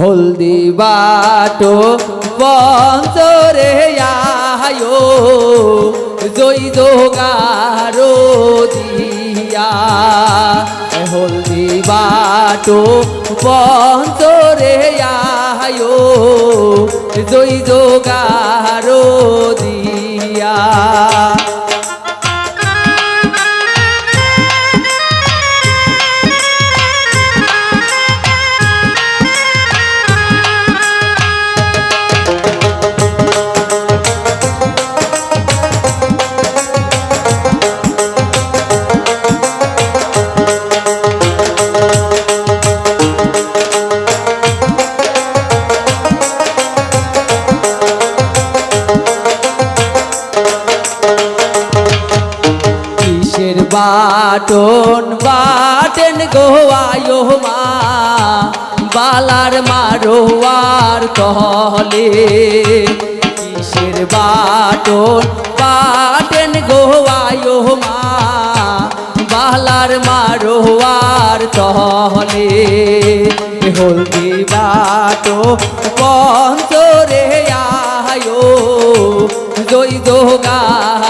হলদি বাটো পঞ্চরে আয়ো জয় জোগারো দিয়া। হলদি বাটো পঞ্চরে আয়ো জয় জোগারো দিয়া। বাটন বাটেন গোয়ায়ো মা, বালার মারোয়ার তলে কিসের বাটন বাটেন গোয়ায়ো মা, বালার মারোয়ার তলে হলদি বাটো পঞ্চরে আয়ো, জয় জোগারো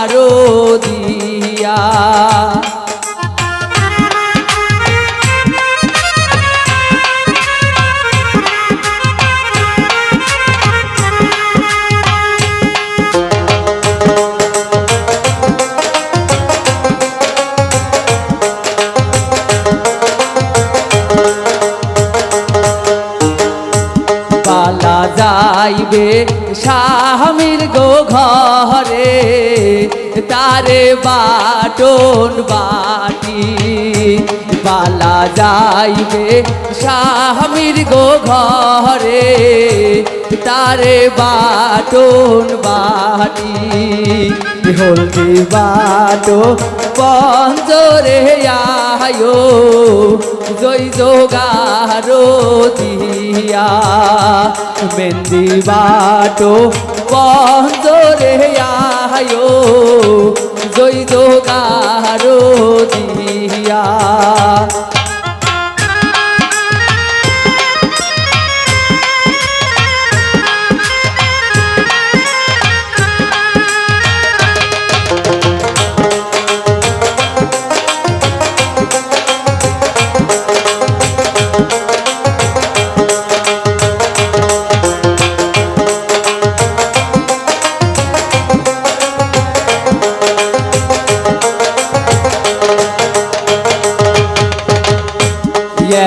যাইবে স্বামীর গো ঘরে। তারে বাটন বাটি পালা যাইবে স্বামীর গো ঘরে। তারে বাটন বাটি হলদি বাটো পঞ্জরে আয়ো জয় জোগারো দিয়া। মেন্দি বাটো বন্ধরে আয়ো জয় জোগারো দিয়া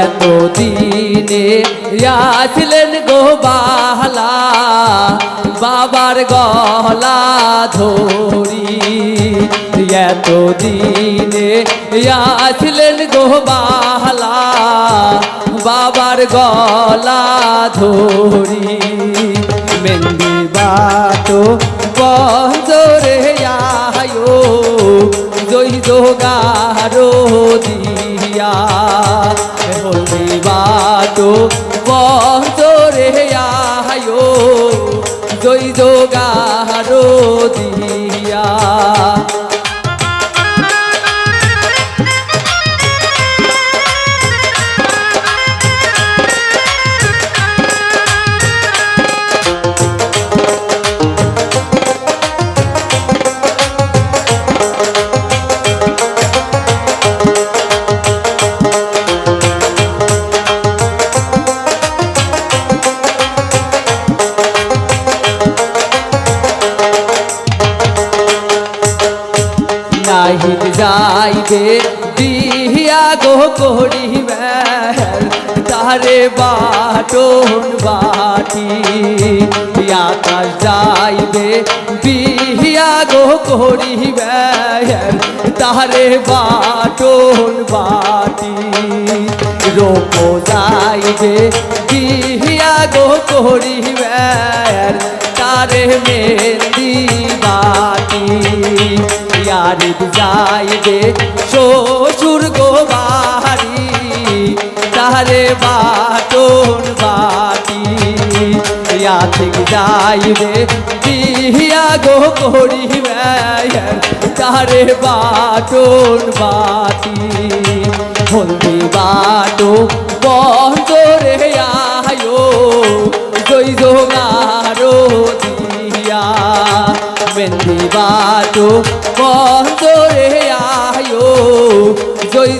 এত দিনে আসলেন গো বালা বাবার গলা ধরি। এত দিনে আসলেন গো বালা বাবার গলা ধরি। মেন্দি বাটো বঞ্জরে আয়ো জয় জোগারো দিয়া বঞ্জরে আয়ো জয় যোগারো দিয়া যাইবে বিহিয়া গো করিবে তারে বাটন বাটি। আকাশ যাইবে বিহিয়া গো করিবে তারে বাটন বাটি। রোপ যাইবে বিহিয়া গো করিবে তারে মেন্দি বাটি। ইয়ারিব যাইবে শ্বশুর গো বাড়ি তারে বাটন বাটি। ইয়া ঠিক যাইবে, বিহিয়া গো করিবে তারে বাটন বাটি। হলদি বাটো বন্ধরে আয়ো বাটো বন্ধরে আয়ো জয়